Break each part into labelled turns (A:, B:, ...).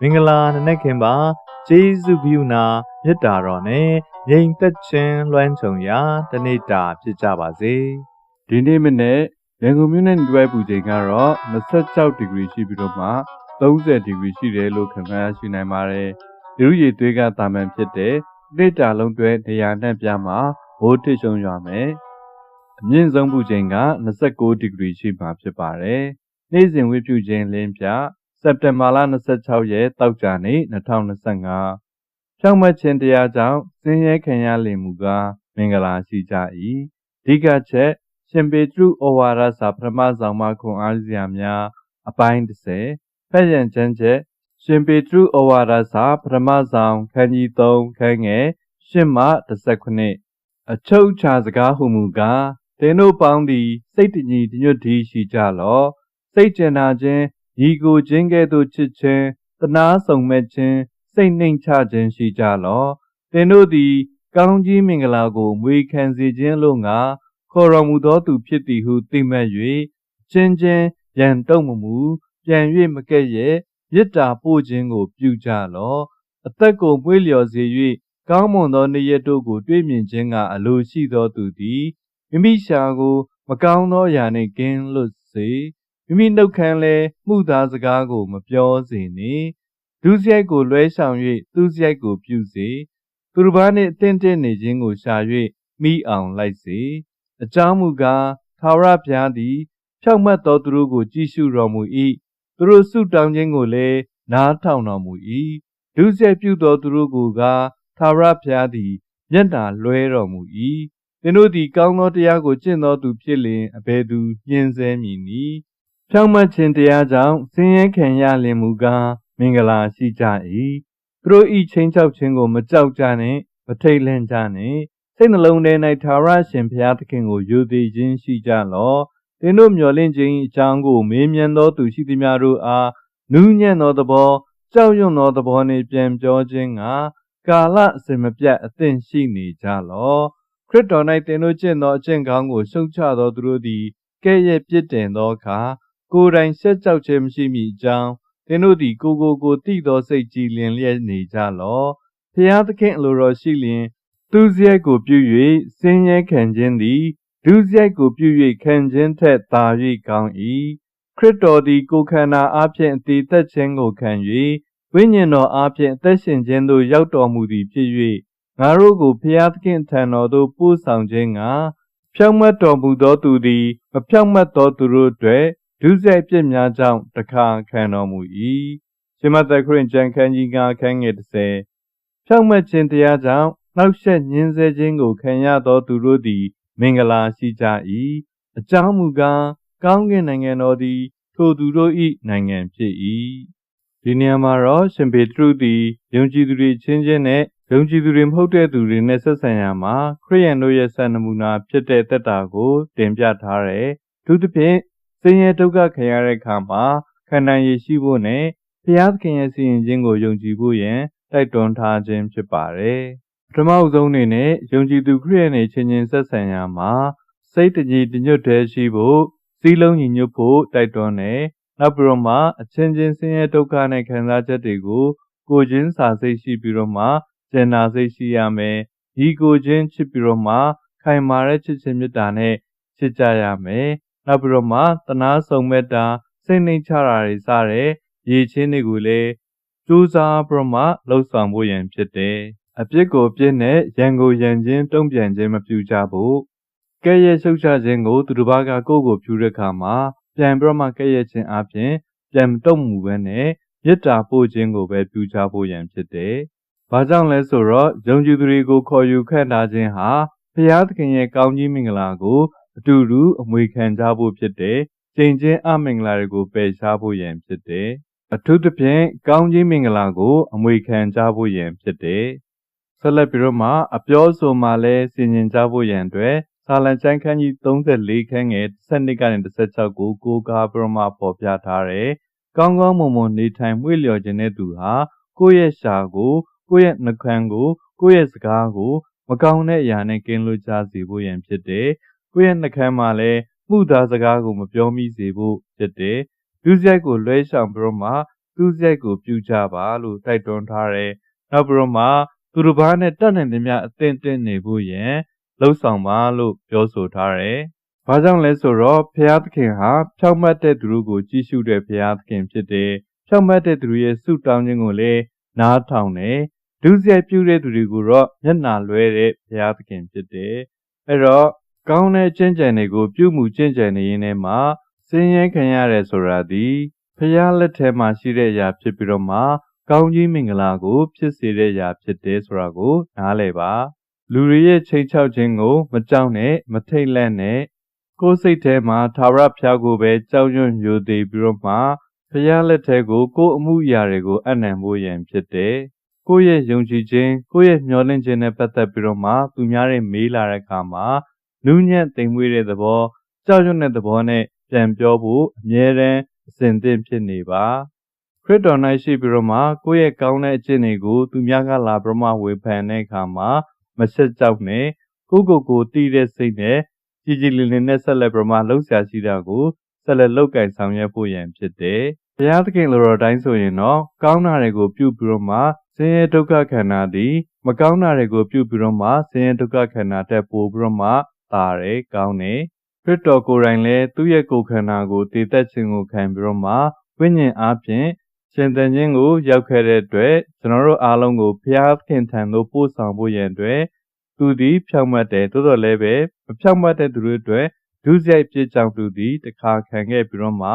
A: မင်္ဂလာနနက်ခင်ပါကျေးဇူးပြုနာမေတ္တာတော်နဲ့ငြိမ်သက်ခြင်းလွှမ်းခြုံရာတနေ့တာဖြစ်ကြပါစေ
B: ဒီနေ့မနေ့ရန်ကုန်မြို့နဲ့ဒီဝိုင်းပူချိန်ကတော့26ဒီဂရီရှိပြီးတော့မှ30ဒီဂရီရှိတယ်လို့ခန့်မှန်းရှိနိုင်ပါတယ်။လူရည်သွေးကတာမန်ဖြစ်တဲ့နေ့တာလုံးတွဲနေရာနှံ့ပြမှာမိုးထစ်ရှုံရွာမယ်။အမြင့်ဆုံးပူချိန်က29ဒီဂရီရှိမှာဖြစ်ပါတယ်။နေ့စဉ်ဝိပုချိန်လင်းပြ စက်တင်ဘာလ26ရက်တောက်ကြနေ့2025ဖြောင့်မတ်ခြင်းတရားကြောင့်စင်းရဲခံရလင်မူကားမင်္ဂလာရှိကြ၏။ဒီကချက်ရှင်ပေတရုဩဝါဒစာပထမဆောင်မှခွန်အားစရာများအပိုင်း30ဖက်ရန်ချမ်းချက်ရှင်ပေတရုဩဝါဒစာပထမဆောင်ခန်းကြီး3ခန်းငယ်8မှ19အချုပ်ချာစကားဟုမူကားတင်းတို့ပေါင်းသည် စိတ်တညီတညွတ်ဒီရှိကြလော့စိတ်ကျင်နာခြင်း ညီကိုခြင်းကဲ့သို့ချစ်ခြင်းတနာဆောင်မဲ့ခြင်းစိတ်နှိမ်ချခြင်းရှိကြလော့တင်းတို့သည် ကောင်းကြီးမင်္ဂလာကိုမွေခံစေခြင်းလို့ငါခေါ်တော်မူသောသူဖြစ်သည်ဟုသိမှတ်၍ချင်းချင်းရန်တုံမမူပြန်၍မကဲ့ရဲ့မေတ္တာပို့ခြင်းကို ပြုကြလော့အသက်ကိုမွေးလျော်စေ၍ကောင်းမွန်သောနေ့ရက်တို့ကို တွေ့မြင်ခြင်းကအလိုရှိသောသူသည်မိမိရှာကို မကောင်းသောအရာနှင့်ကင်းလွတ်စေ မိမိနှုတ်ခမ်းလဲမှုသားစကားကို မပြောစေနှင့်ဒုစရိုက်ကိုလွဲဆောင်၍သူစရိုက်ကိုပြုစေသူတစ်ပါးနှင့်အသင့်တင့်နေခြင်းကိုရှာ၍မိအောင်လိုက်စေအကြောင်းမူကားသာဝရဘုရားသည်ဖြောက်မတ်သောသူတို့ကိုကြည်ရှုတော်မူ၏သူတို့ဆုတောင်းခြင်းကိုလည်းနားထောင်တော်မူ၏ဒုစရိုက်ပြုသောသူတို့ကိုကသာဝရဘုရားသည်မျက်နှာလွှဲတော်မူ၏သင်တို့သည်ကောင်းသောတရားကိုကျင့်သောသူဖြစ်လျင်အဘယ်သူညှင်းဆဲမည်နည်း ဖြောင့်မတ်ခြင်းတရားကြောင့်ဆင်းရဲခံရလင်မူကားမင်္ဂလာရှိကြ၏သူတို့ဤချင်းချောက်ခြင်းကိုမကြောက်ကြနှင့်မထိတ်လန့်ကြနှင့်စိတ်နှလုံးထဲ၌သာရရှင်ဘုရားသခင်ကိုယူသည်ခြင်းရှိကြလော့သင်တို့မျှော်လင့်ခြင်းအကြောင်းကိုမေးမြန်းသောသူရှိသည်များတို့အားနူးညံ့သောသဘောကြောက်ရွံ့သောသဘောနှင့်ပြန်ပြောခြင်းကကာလအစဉ်မပြတ်အသင့်ရှိနေကြလော့ခရစ်တော်၌သင်တို့ကျင့်သောအကျင့်ကောင်းကိုရှုတ်ချသောသူတို့သည်ကဲ့ရဲ့ပြစ်တင်သောအခါ ကိုယ်တိုင်ဆက်ကြောက်ခြင်းမရှိမီအကြောင်းသင်တို့သည်ကိုကိုကိုတိသောစိတ်ကြည်လင်လျက်နေကြလော့ဖျားသခင်အလိုတော်ရှိလျင် သူစရိုက်ကိုပြု၍စင်းရဲခံခြင်းသည်ဒုစရိုက်ကိုပြု၍ခံခြင်းထက်သာ၍ကောင်း၏ခရစ်တော်သည်ကိုယ်ခန္ဓာအားဖြင့်အသေးသက်ခြင်းကိုခံ၍ဝိညာဉ်တော်အားဖြင့်အသက်ရှင်ခြင်းသို့ရောက်တော်မူသည်ဖြစ်၍ငါတို့ကိုဖျားသခင်ထံတော်သို့ပို့ဆောင်ခြင်းကဖြောင့်မတ်တော်မူသောသူသည်မဖြောင့်မတ်သောသူတို့အတွက် ဒုစရိုက်ပြစ်များကြောင့်တခါခံတော်မူ၏ရှင်မသက်ခရစ်ကျမ်းခန်းကြီးကခန်းငယ်30ဖြောင့်မတ်ခြင်းတရားကြောင့်နောက်ဆက်ညှင်းဆဲခြင်းကိုခံရသောသူတို့သည် မင်္ဂလာရှိကြ၏အကြောင်းမူကားကောင်းကင်နိုင်ငံတော်သည် ထိုသူတို့၏နိုင်ငံဖြစ်၏ဒီနေရာမှာတော့ရှင်ပေတရုသည်ယုံကြည်သူတွေချင်းချင်းနဲ့ယုံကြည်သူတွေမဟုတ်တဲ့သူတွေနဲ့ဆက်ဆံရမှာခရိယန်တို့ရဲ့စံနမူနာဖြစ်တဲ့သက်တာကို တင်ပြထားတယ်။သူသဖြင့် ဆင်းရဲဒုက္ခခံရတဲ့အခါမှာခန္ဓာရည်ရှိဖို့နဲ့ဘုရားသခင်ရဲ့စီရင်ခြင်းကိုယုံကြည်ဖို့ရန်တိုက်တွန်းထားခြင်းဖြစ်ပါတယ်။ပထမအဆုံးအနေနဲ့ယုံကြည်သူခရိယန်တွေချင်းချင်းဆက်ဆံရမှာစိတ်တကြီးတညွတ်တည်းရှိဖို့စီးလုံးညီညွတ်ဖို့တိုက်တွန်းတယ်။နောက်ပြီးတော့မှအချင်းချင်းဆင်းရဲဒုက္ခနဲ့ခံစားချက်တွေကိုကိုချင်းစာစိတ်ရှိပြီးတော့မှကျင်နာစိတ်ရှိရမယ်။ဒီကိုချင်းချစ်ပြီးတော့မှခိုင်မာတဲ့ချစ်ချင်းမေတ္တာနဲ့ချစ်ကြရမယ်။ နောက်ပြီးတော့မှတနာဆုံမေတ္တာစိတ်နှိမ်ချတာတွေစတဲ့ရည်ချင်းတွေကိုလည်းစူးစမ်းပြီးတော့မှလှုပ်ဆောင်ဖို့ရန်ဖြစ်တယ်။အပြစ်ကိုပြစ်နဲ့ရန်ကိုရန်ချင်းတုံ့ပြန်ခြင်းမပြုကြဖို့ကဲ့ရဲ့ရှုပ်ချခြင်းကိုသူတစ်ပါးကကိုယ့်ကိုပြုတဲ့အခါမှာပြန်ပြီးတော့မှကဲ့ရဲ့ခြင်းအပြင်ပြန်မတုံ့မူဘဲနဲ့မေတ္တာပို့ခြင်းကိုပဲပြုကြဖို့ရန်ဖြစ်တယ်။ဘာကြောင့်လဲဆိုတော့ယုံကြည်သူတွေကိုခေါ်ယူခန့်ထားခြင်းဟာဘုရားသခင်ရဲ့ကောင်းကြီးမင်္ဂလာကို အတူတူအမွေခံကြဖို့ဖြစ်တယ်။ကျင့်ခြင်းအမင်္ဂလာတွေကိုပယ်ရှားဖို့ရန်ဖြစ်တယ်။အထူးသဖြင့်ကောင်းကြီးမင်္ဂလာကို အမွေခံကြဖို့ရန်ဖြစ်တယ်။ဆက်လက်ပြီးတော့မှအပြောဆိုမှလည်းဆင်ញင်ကြဖို့ရန်အတွက်စာလံကျမ်းခန်းကြီး34ခန်းငယ်12ကနေ16ကိုကိုးကားပြီးတော့မှပေါ်ပြထားတယ်။ကောင်းကောင်းမွန်မွန်နေထိုင်မွေ့လျော်ခြင်းတဲ့သူဟာကိုယ့်ရဲ့ရှာကို ကိုယ့်ရဲ့နှကန်းကို ကိုယ့်ရဲ့စကားကို မကောင်းတဲ့အရာနဲ့ကင်းလွတ်ကြစေဖို့ရန်ဖြစ်တယ်။ ကိုယ့်ရဲ့နှကန်းမှာလည်းမှုသားစကားကိုမပြောမိစေဖို့ဖြစ်တယ်။ဒုစရိုက်ကိုလွဲရှောင်ပြီးတော့မှသူစရိုက်ကိုပြုကြပါလို့တိုက်တွန်းထားတယ်။နောက်ပြီးတော့မှသူတစ်ပါးနဲ့တတ်နိုင်သမျှအသင့်တင့်နေဖို့ရန်လှုပ်ဆောင်ပါလို့ပြောဆိုထားတယ်။ဘာကြောင့်လဲဆိုတော့ဖျားသခင်ဟာဖြောင့်မတ်တဲ့သူတို့ကိုကြည့်ရှုတဲ့ဖျားသခင်ဖြစ်တယ်။ဖြောင့်မတ်တဲ့သူတို့ရဲ့ဆုတောင်းခြင်းကိုလည်းနားထောင်တယ်။ဒုစရိုက်ပြုတဲ့သူတွေကိုတော့မျက်နာလွဲတဲ့ဘုရားသခင်ဖြစ်တယ်။အဲ့တော့ ကောင်းတဲ့ကျင့်ကြံတွေကို ပြုမှုကျင့်ကြံနေရင်းနဲ့မှစင်ရင်ခံရတယ်ဆိုတာဒီဘုရားလက်ထဲမှာရှိတဲ့အရာဖြစ်ပြီးတော့မှကောင်းကြီးမင်္ဂလာကို ဖြစ်စေတဲ့အရာဖြစ်တယ်ဆိုတာကိုနားလည်ပါ။လူတွေရဲ့ချိန်ချောက်ခြင်းကို မကြောက်နဲ့မထိတ်လန့်နဲ့ကိုယ်စိတ်ထဲမှာသာဝရဖျားကိုပဲကြောက်ရွံ့ယိုသေးပြီးတော့မှဖျားလက်ထဲကိုကိုယ်အမှုအရာတွေကိုအနံ့ဖို့ရန်ဖြစ်တယ်။ကိုယ့်ရဲ့ယုံကြည်ခြင်းကိုယ့်ရဲ့မျှော်လင့်ခြင်းနဲ့ပတ်သက်ပြီးတော့မှသူများတွေမေးလာတဲ့အခါမှာ နူးညံ့သိမ်မွေ့တဲ့သဘောကြောက်ရွံ့တဲ့သဘောနဲ့ပြန်ပြောဖို့အမြဲတမ်းအစဉ်သင့်ဖြစ်နေပါခရစ်တော်၌ရှိပြီးတော့မှကိုယ့်ရဲ့ကောင်းတဲ့အကျင့်တွေကိုသူများကလာပြီးမှဝေဖန်တဲ့အခါမှာမဆက်ကြောက်နဲ့ကိုယ့်ကိုယ်ကိုတည်တဲ့စိတ်နဲ့ကြည်ကြည်လင်လင်နဲ့ဆက်လက်ပြီးမှလှုပ်ရှားရှိတာကိုဆက်လက်လုပ်ကင်ဆောင်ရွက်ဖို့ရန်ဖြစ်တယ်။ဘုရားသခင်လိုတော်တိုင်းဆိုရင်တော့ကောင်းတာတွေကိုပြုပြီးတော့မှဆင်းရဲဒုက္ခခန္ဓာသည်မကောင်းတာတွေကိုပြုပြီးတော့မှဆင်းရဲဒုက္ခခန္ဓာတက်ပို့ပြီးတော့မှ တာတယ်ကောင်းတယ်ခရစ်တော်ကိုယ်တိုင်လည်းသူ့ရဲ့ကိုယ်ခန္ဓာကိုတည်သက်ခြင်းကိုခံပြီးတော့မှဝိညာဉ်အားဖြင့်ရှင်သန်ခြင်းကိုရောက်ခဲ့တဲ့အတွက်ကျွန်တော်တို့အားလုံးကိုဘုရားခင်ထံသို့ပို့ဆောင်ဖို့ရန်အတွက်သူသည်ဖြောင့်မတ်တယ်သို့တော်လည်းပဲမဖြောင့်မတ်တဲ့သူတို့အတွက်ဒုစရိုက်ပြစ်ကြောင့်သူသည်တခါခံခဲ့ပြီးတော့မှ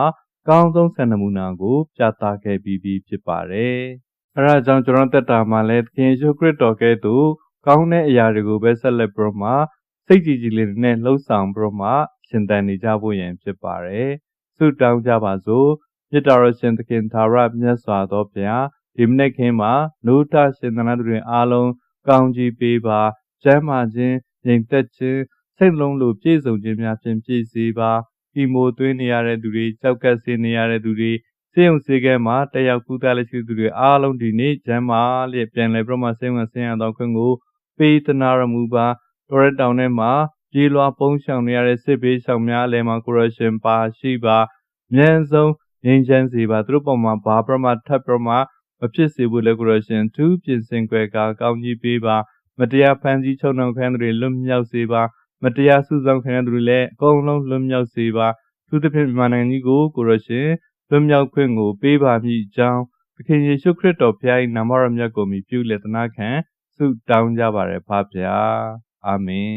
B: ကောင်းဆုံးဆန္ဒမူနာကိုပြသခဲ့ပြီးပြီဖြစ်ပါတယ်။အဲဒါကြောင့်ကျွန်တော်တက်တာမှာလည်းသခင်ယေရှုခရစ်တော်ကဲ့သို့ကောင်းတဲ့အရာတွေကိုပဲဆက်လက်ပြီးတော့မှ စိတ်ကြည်ကြည်လေးနဲ့လှုပ်ဆောင်ပြီးတော့မှရှင်သန်နေကြဖို့ရန်ဖြစ်ပါတယ်။ဆုတောင်းကြပါစို့။မြတ်တော်ရှင်သခင်သာရမြတ်စွာသောဘုရားဒီမနေ့ခင်းမှာနုထရှင်သနာသူတွေအားလုံးကောင်းကြီးပေးပါကျမ်းမာခြင်းညီသက်ခြင်းစိတ်လုံးလိုပြည့်စုံခြင်းများဖြင့်ပြည့်စေပါဒီမိုသွင်းနေရတဲ့သူတွေကြောက်ကပ်စင်းနေရတဲ့သူတွေစေုံစေကဲမှာတက်ရောက်ကူးသားလက်ရှိသူတွေအားလုံးဒီနေ့ကျမ်းမာလျက်ပြန်လည်ပြမဆေးဝင်ဆင်းရသောခွင့်ကိုပေးသနာရမူပါ တော်ရတောင်ထဲမှာပြေးလွှားပုံးရှောင်နေရတဲ့စစ်ဘေးရှောင်များအလယ်မှာကိုရရှင်ပါရှိပါမြန်ဆုံးငြိမ်းချမ်းစေပါသူတို့ပေါ်မှာဘာပြမထပ်ပြမမဖြစ်စေဘူးလေကိုရရှင်သူပြင်ဆင်ကြွယ်ကကောင်းကြီးပေးပါမတရားဖန်ဆီးချုပ်နှောင်ခံသူတွေလွတ်မြောက်စေပါမတရားစုဆောင်ခံရသူတွေလည်းအကုန်လုံးလွတ်မြောက်စေပါသူသဖြင့်မြန်မာနိုင်ငံကြီးကိုကိုရရှင်လွတ်မြောက်ခွင့်ကိုပေးပါမည်ကြောင်းသခင်ယေရှုခရစ်တော်ဖခင်၏နာမတော်မြတ်ကိုမြည်ပြုလက်သနာခံဆုတောင်းကြပါရဖပါဗျာ အာမင်